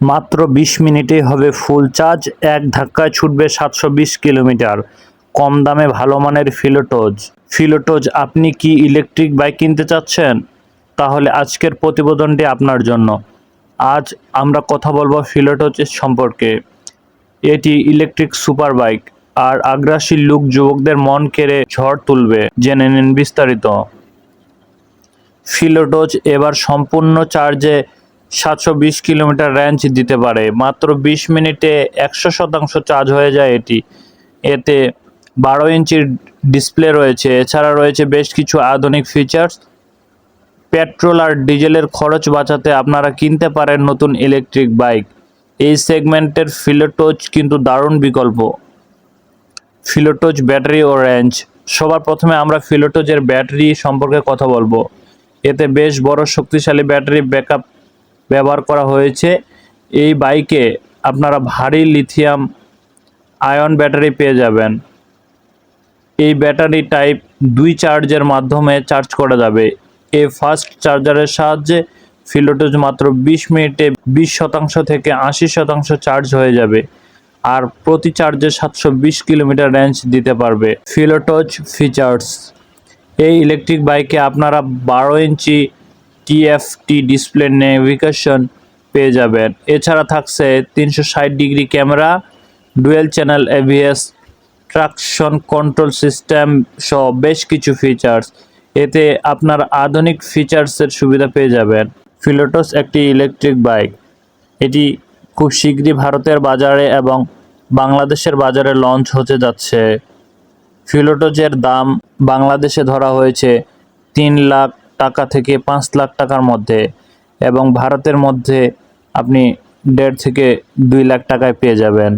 মাত্র বিশ মিনিটেই হবে ফুল চার্জ এক ধাক্কায় ছুটবে সাতশো বিশ কিলোমিটার। কম দামে ভালো মানের ফিলোটোজ ফিলোটোজ আপনি কি ইলেকট্রিক বাইক কিনতে চাচ্ছেন? তাহলে আজকের প্রতিবেদনটি আপনার জন্য। আজ আমরা কথা বলব ফিলোটোজের সম্পর্কে। এটি ইলেকট্রিক সুপার বাইক আর আগ্রাসী লুক যুবকদের মন কেড়ে ঝড় তুলবে, জেনে নিন বিস্তারিত। ফিলোটোজ এবার সম্পূর্ণ চার্জে সাতশো বিশ কিলোমিটার রেঞ্জ দিতে পারে। মাত্র বিশ মিনিটে একশো শতাংশ চার্জ হয়ে যায় এটি। এতে বারো ইঞ্চির ডিসপ্লে রয়েছে। এছাড়া রয়েছে বেশ কিছু আধুনিক ফিচার্স পেট্রোল আর ডিজেলের খরচ বাঁচাতে আপনারা কিনতে পারেন নতুন ইলেকট্রিক বাইক এই সেগমেন্টের ফিলোটোজ কিন্তু দারুণ বিকল্প। ফিলোটোজ ব্যাটারি ও রেঞ্জ সবার প্রথমে আমরা ফিলোটোজের ব্যাটারি সম্পর্কে কথা বলব। এতে বেশ বড় শক্তিশালী ব্যাটারি ব্যাকআপ ব্যবহার করা হয়েছে। এই বাইকে আপনারা ভারী লিথিয়াম আয়ন ব্যাটারি পেয়ে যাবেন। এই ব্যাটারি টাইপ দুই চার্জের মাধ্যমে চার্জ করা যাবে। এই ফাস্ট চার্জারের সাহায্যে ফিলোটোজ মাত্র বিশ মিনিটে বিশ শতাংশ থেকে আশি শতাংশ চার্জ হয়ে যাবে আর প্রতি চার্জে সাতশো বিশ কিলোমিটার রেঞ্জ দিতে পারবে। ফিলোটোজ ফিচার্স। এই ইলেকট্রিক বাইকে আপনারা বারো ইঞ্চি টিএফটি ডিসপ্লে নেভিগেশন পেয়ে যাবেন। এছাড়া থাকছে তিনশো ষাট degree camera, dual channel ABS traction control system সহ বেশ কিছু ফিচার্স এতে আপনার আধুনিক ফিচার্সের সুবিধা পেয়ে যাবেন। ফিলোটোস একটি ইলেকট্রিক বাইক এটি খুব শীঘ্রই ভারতের বাজারে এবং বাংলাদেশের বাজারে লঞ্চ হতে যাচ্ছে। ফিলোটোজের দাম বাংলাদেশে ধরা হয়েছে তিন লাখ টাকা থেকে পাঁচ লাখ টাকার মধ্যে এবং ভারতের মধ্যে আপনি দেড় থেকে দুই লাখ টাকায় পেয়ে যাবেন।